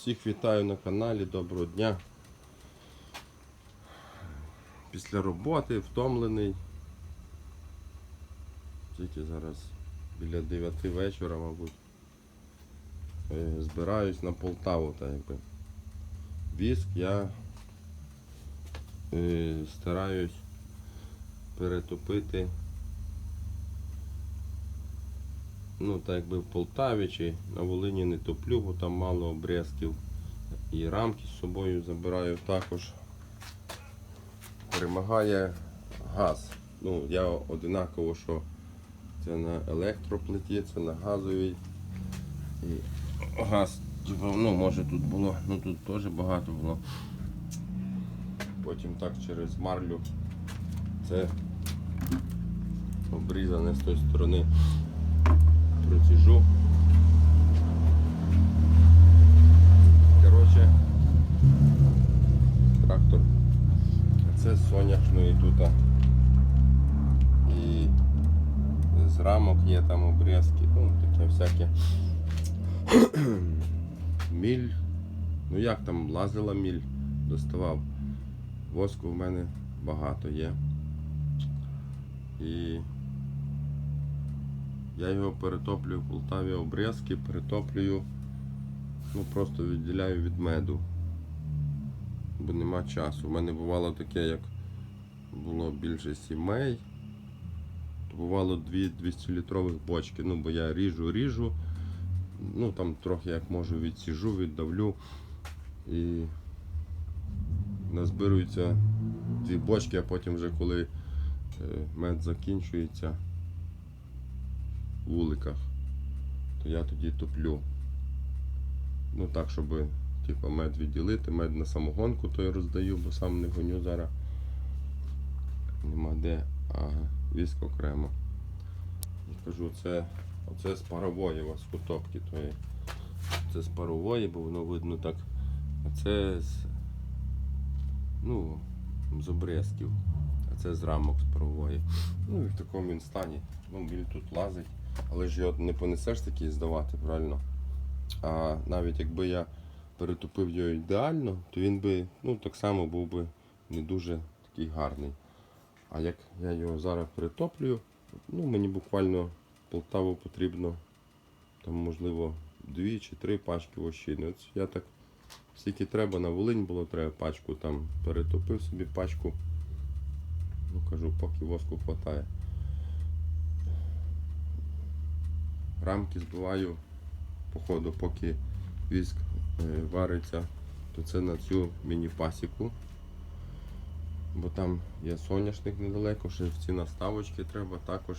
Всіх вітаю на каналі, доброго дня. Після роботи втомлений. Тільки зараз біля 9 вечора, мабуть. Е, Збираюсь на Полтаву, так якби. Віск я е, стараюсь перетопити. Ну, так якби в Полтаві чи на Волині не топлю, бо там мало обрезків. І рамки з собою забираю також. Перемагає газ. Ну, я одинаково, що це на електроплиті, це на газовій. І газ, типу, ну може тут було, ну тут теж багато було. Потім так через марлю це обрізане з тої сторони проціжу. Коротше, трактор. Це соняшної тут. І з рамок є там обрізки, ну таке всяке. Міль. Ну як там, лазила міль, доставав. Воску в мене багато є. І я його перетоплюю в Полтаві обрізки, перетоплюю, ну просто відділяю від меду. Бо нема часу. У мене бувало таке, як було більше сімей. Бувало дві 200-літрових бочки. Ну, бо я ріжу, ріжу. Ну там трохи як можу відсіжу, віддавлю. І назбируються дві бочки, а потім вже коли е, мед закінчується вуликах, то я тоді топлю. Ну так, щоб типу, мед відділити, мед на самогонку то я роздаю, бо сам не гоню зараз. Нема де, а віск окремо. І кажу, це оце з парової у вас кутопки тої. Це з парової, бо воно видно так. А це з, ну, з обрезків. А це з рамок з парової. Ну і в такому він стані. Ну, біль тут лазить. Але ж його не понесеш такий здавати, правильно? А навіть якби я перетопив його ідеально, то він би ну, так само був би не дуже такий гарний. А як я його зараз перетоплюю, ну мені буквально Полтаву потрібно там, можливо, дві чи три пачки вощини. От я так скільки треба, на Волинь було треба пачку, там перетопив собі пачку. Ну кажу, поки воску хватає. Рамки збиваю по ходу, поки віск е, вариться, то це на цю міні-пасіку. Бо там є соняшник недалеко, ще в ці наставочки треба також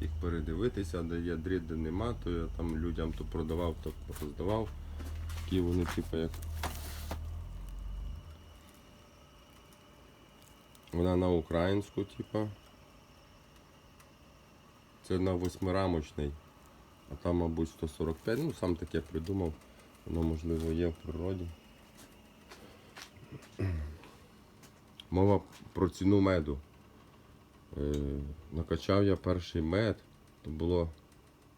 їх передивитися, де є дріт, де нема, то я там людям то продавав, то роздавав. Такі вони типу як. Вона на українську, типу. Це на восьмирамочний. А там, мабуть, 145, ну сам таке придумав, воно можливо є в природі. Мова про ціну меду. Е, накачав я перший мед, то було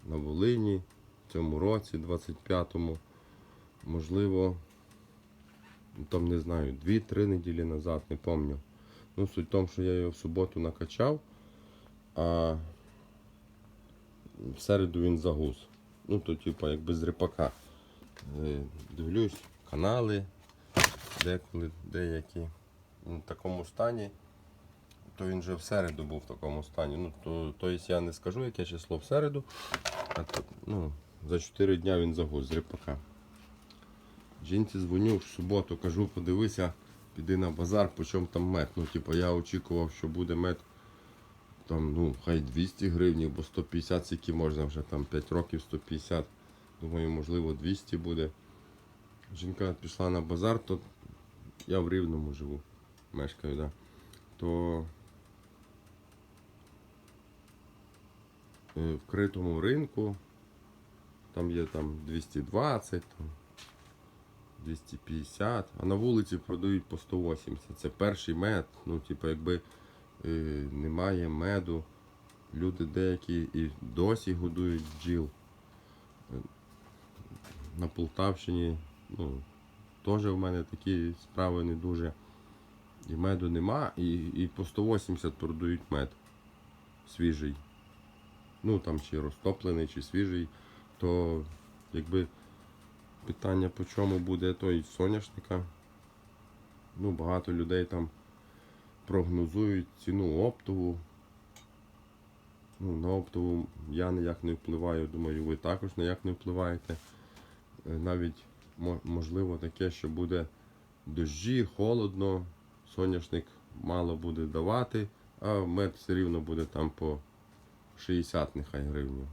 на Волині в цьому році, 25-му. Можливо, там не знаю, 2-3 неділі назад, не пам'ятаю. Ну, суть в тому, що я його в суботу накачав, а в середу він загуз. Ну, то, типу, як без рипака. Е, Дивлюсь, канали, деколи деякі в такому стані, то він вже в середу був в такому стані. Ну, то, то есть я не скажу, яке число в середу, а то, ну, за 4 дня він загуз з рипака. Жінці дзвоню в суботу, кажу, подивися, піди на базар, по чому там мед. Ну, типу, я очікував, що буде мед там, ну, хай 200 гривень, бо 150 скільки можна вже там 5 років 150. Думаю, можливо 200 буде. Жінка пішла на базар, то я в Рівному живу, мешкаю, да. то е, в критому ринку там є там 220, там 250, а на вулиці продають по 180. Це перший мед, ну, типу, якби немає меду. Люди деякі і досі годують бджіл. Е, На Полтавщині Ну, теж в мене такі справи не дуже. І меду нема, і, і по 180 продають мед свіжий. Ну там чи розтоплений, чи свіжий, то якби питання по чому буде той соняшника. Ну, багато людей там прогнозують ціну оптову. Ну, на оптову я ніяк не впливаю, думаю, ви також ніяк не впливаєте. Е, Навіть можливо таке, що буде дощі, холодно, соняшник мало буде давати, а мед все рівно буде там по 60 нехай гривнів.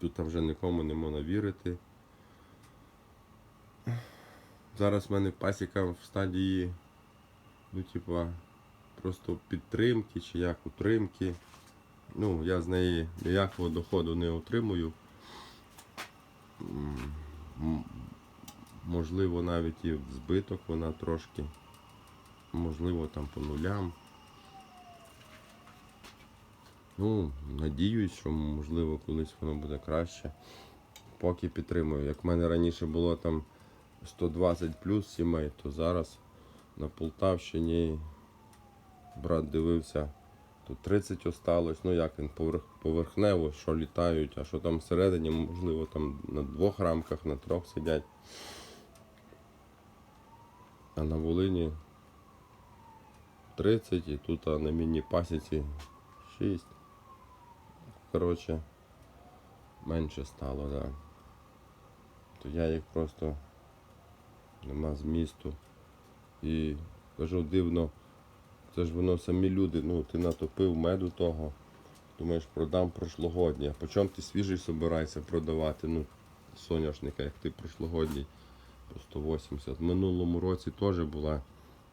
Тут вже нікому не можна вірити. Зараз в мене пасіка в стадії, ну, типа, просто підтримки чи як утримки. Ну, я з неї ніякого доходу не отримую. Можливо, навіть і в збиток вона трошки. Можливо, там по нулям. Ну, надіюсь, що можливо колись воно буде краще. Поки підтримую. Як в мене раніше було там 120 плюс сімей, то зараз на Полтавщині брат дивився, тут 30 осталось. Ну як він поверх, поверхнево, що літають, а що там всередині, можливо, там на двох рамках, на трьох сидять. А на Волині 30 і тут а на міні-пасіці 6. Коротше, менше стало, да. То я їх просто нема змісту. І кажу, дивно, це ж воно самі люди, ну ти натопив меду того, думаєш, продам прошлогодній. А чому ти свіжий собираєшся продавати? Ну, соняшника, як ти прошлогодній по 180. В минулому році теж була,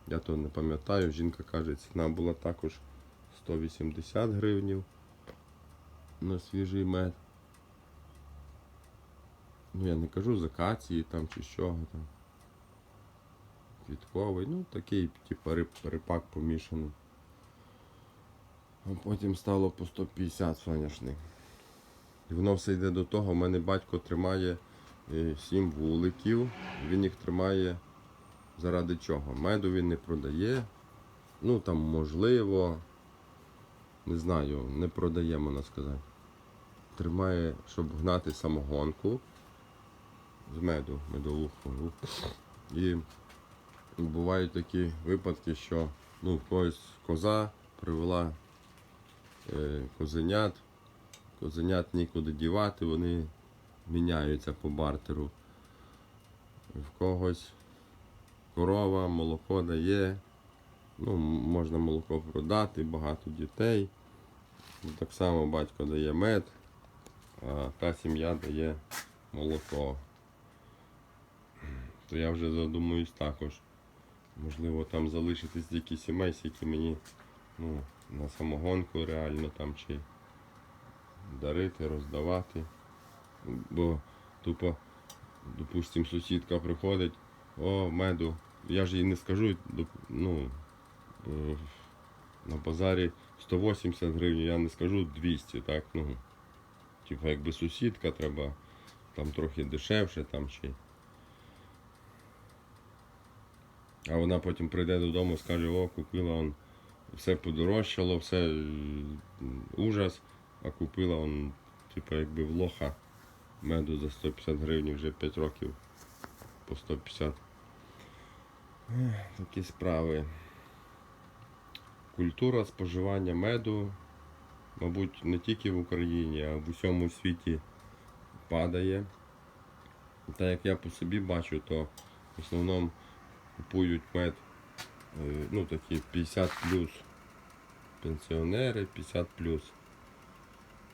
я то не пам'ятаю, жінка каже, ціна була також 180 гривнів на свіжий мед. Ну я не кажу з акації там чи чого там. Квітковий, ну такий, типу риб- рипак помішаний. А потім стало по 150 соняшник. І воно все йде до того, в мене батько тримає е, сім вуликів, він їх тримає заради чого? Меду він не продає. Ну там можливо, не знаю, не продає, можна сказати. Тримає, щоб гнати самогонку з меду, медовуху. І бувають такі випадки, що ну, в когось коза привела е, козенят, козенят нікуди дівати, вони міняються по бартеру. В когось корова, молоко дає, ну, можна молоко продати, багато дітей. Ну, Так само батько дає мед, а та сім'я дає молоко. То я вже задумуюсь також. Можливо, там залишитись тільки сімей, які мені ну, на самогонку реально там чи дарити, роздавати. Бо тупо, допустим, сусідка приходить, о, меду. Я ж їй не скажу, ну, е, на базарі 180 гривень, я не скажу 200, так? Ну, типу, якби сусідка треба там трохи дешевше там чи. А вона потім прийде додому і скаже, о, купила он, все подорожчало, все ужас, а купила он, типу, якби в лоха меду за 150 гривень вже 5 років по 150. Ех, Такі справи. Культура споживання меду, мабуть, не тільки в Україні, а в усьому світі падає. Та як я по собі бачу, то в основному купують мед, е, ну такі 50 плюс пенсіонери, 50 плюс.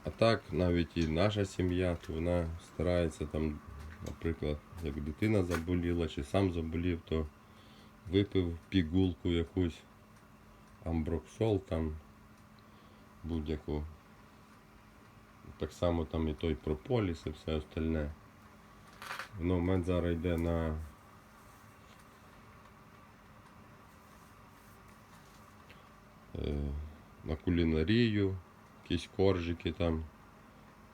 А так навіть і наша сім'я, то вона старається там, наприклад, як дитина заболіла чи сам заболів, то випив пігулку якусь, амброксол там будь-яку. Так само там і той прополіс і все остальне. Воно в мене зараз йде на на кулінарію, якісь коржики там,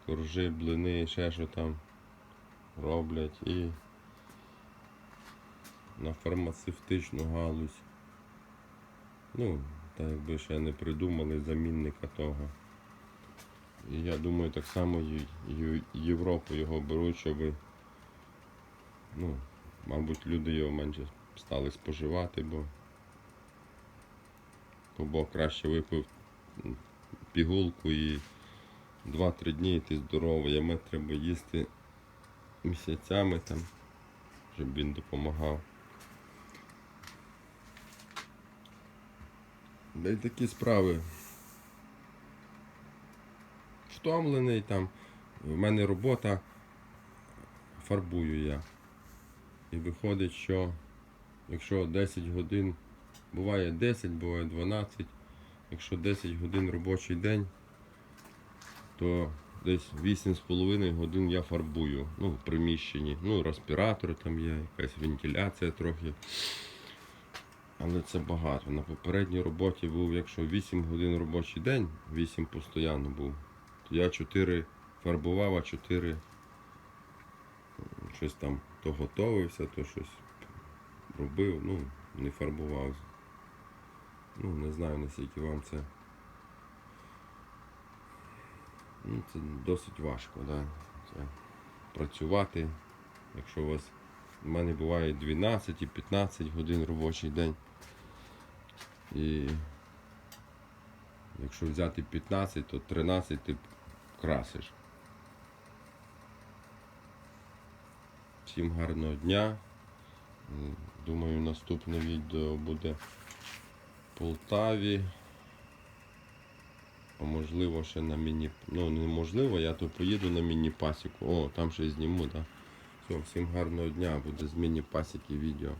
коржи, блини, ще що там. роблять і на фармацевтичну галузь. Ну, та якби ще не придумали замінника того. І я думаю, так само Європу його беруть, щоб, ну, мабуть, люди його менше стали споживати, бо, бо краще випив пігулку і 2-3 дні і ти здоровий, а мед треба їсти місяцями там, щоб він допомагав. Да й такі справи. Втомлений там. В мене робота, фарбую я. І виходить, що якщо 10 годин, буває 10, буває 12, якщо 10 годин робочий день, то десь 8,5 годин я фарбую. Ну, в приміщенні. Ну, респіратор там є, якась вентиляція трохи. Але це багато. На попередній роботі був, якщо 8 годин робочий день, 8 постійно був, то я 4 фарбував, а 4 щось там то готовився, то щось робив, ну, не фарбував. Ну, не знаю наскільки вам це. Ну, це досить важко, да? це працювати. Якщо у вас у мене буває 12 і 15 годин робочий день. І якщо взяти 15, то 13 ти красиш. Всім гарного дня. Думаю, наступне відео буде Полтаві. А можливо ще на міні. Ну неможливо, я то поїду на міні-пасіку. О, там ще зніму, так. Да? Все, всім гарного дня, буде з міні-пасіки відео.